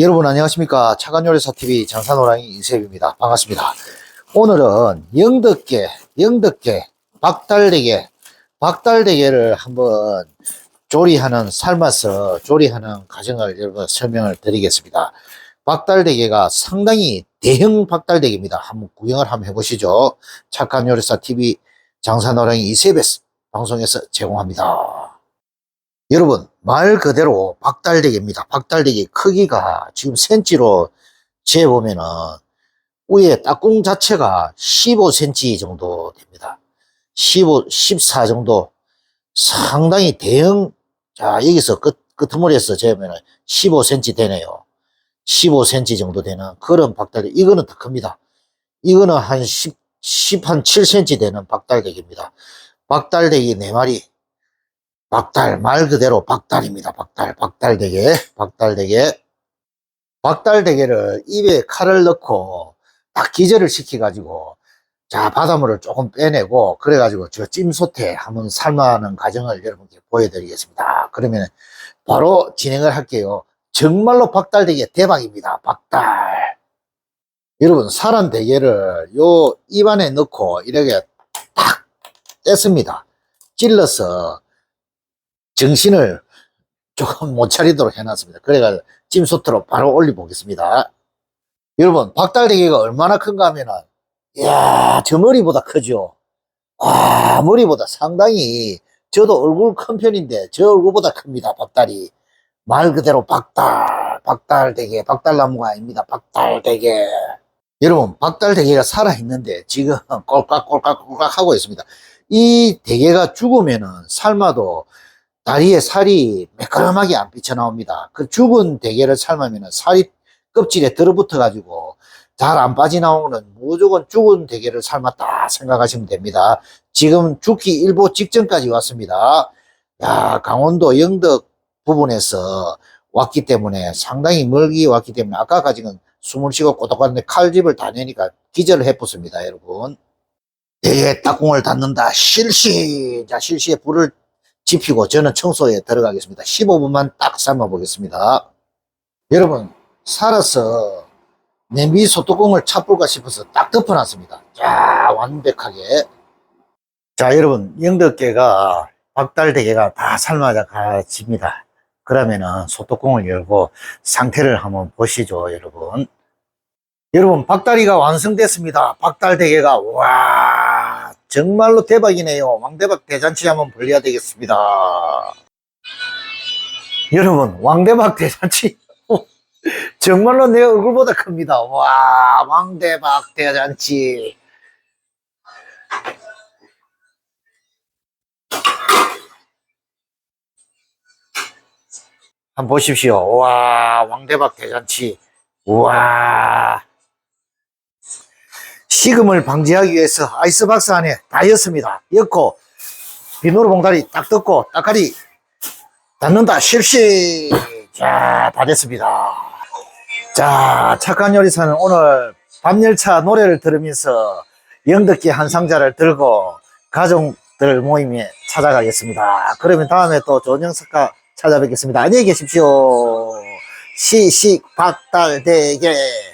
여러분 안녕하십니까? 차관요리사TV 장산호랑이 이세입니다. 반갑습니다. 오늘은 영덕계 영덕계 박달대게 박달대게를 한번 조리하는 삶아서 조리하는 과정을 여러분 설명을 드리겠습니다. 박달대게가 상당히 대형 박달대게입니다. 한번 구경을 한번 해보시죠. 착한 요리사TV 장산호랑이 이세베스 방송에서 제공합니다 여러분 말 그대로 박달대게입니다. 박달대게 크기가 지금 센치로 재보면은 위에 딱꿍 자체가 15cm 정도 됩니다. 15, 14 정도 상당히 대형 자 여기서 끝 끝머리에서 재보면은 15cm 되네요. 15cm 정도 되는 그런 박달대 이거는 더 큽니다. 이거는 한 10, 10, 한 7cm 되는 박달대게입니다. 박달대기 4마리 박달 말 그대로 박달입니다. 박달 박달대게 박달대게 박달대게를 입에 칼을 넣고 딱 기절을 시켜 가지고 자 바닷물을 조금 빼내고 그래 가지고 저 찜솥에 한번 삶아는 과정을 여러분께 보여드리겠습니다. 그러면 바로 진행을 할게요. 정말로 박달대게 대박입니다. 박달 여러분 사람 대게를 요 입안에 넣고 이렇게 딱 뗐습니다. 찔러서 정신을 조금 못 차리도록 해놨습니다. 그래가 찜소트로 바로 올려보겠습니다. 여러분, 박달대게가 얼마나 큰가 하면은, 이야, 저 머리보다 크죠? 와, 머리보다 상당히, 저도 얼굴 큰 편인데, 저 얼굴보다 큽니다, 박달이. 말 그대로 박달, 박달대게, 박달나무가 아닙니다, 박달대게. 여러분, 박달대게가 살아있는데, 지금 꼴깍꼴깍꼴깍 하고 있습니다. 이 대게가 죽으면은, 삶아도, 다리에 살이 매끄럼하게 안 삐쳐나옵니다. 그 죽은 대게를 삶으면 살이 껍질에 들어붙어 가지고 잘 안 빠져나오는 무조건 죽은 대게를 삶았다 생각하시면 됩니다. 지금 죽기 일보 직전까지 왔습니다. 야, 강원도 영덕 부분에서 왔기 때문에 상당히 멀기 왔기 때문에 아까까지는 숨을 쉬고 꼬독하는데 칼집을 다 내니까 기절을 해붙습니다, 여러분. 대게 딱공을 닫는다. 실시! 자, 실시에 불을 지피고 저는 청소에 들어가겠습니다. 15분만 딱 삶아 보겠습니다. 여러분, 살아서 냄비 소뚜껑을 차볼까 싶어서 딱 덮어놨습니다. 자, 완벽하게. 자, 여러분, 영덕계가, 박달대게가 다 삶아져 가집니다. 그러면은 소뚜껑을 열고 상태를 한번 보시죠, 여러분. 여러분, 박다리가 완성됐습니다. 박달대게가, 와, 정말로 대박이네요. 왕대박 대잔치 한번 벌려야 되겠습니다. 여러분, 왕대박 대잔치. 정말로 내 얼굴보다 큽니다. 와, 왕대박 대잔치. 한번 보십시오. 와, 왕대박 대잔치. 우와. 식음을 방지하기 위해서 아이스박스 안에 다 였습니다. 였고, 비누로 봉다리 딱 뜯고, 따까리 닫는다. 실시! 자, 다 됐습니다. 자, 착한 요리사는 오늘 밤열차 노래를 들으면서 영덕기 한 상자를 들고 가족들 모임에 찾아가겠습니다. 그러면 다음에 또 좋은 영상과 찾아뵙겠습니다. 안녕히 계십시오. 시식 박달대게.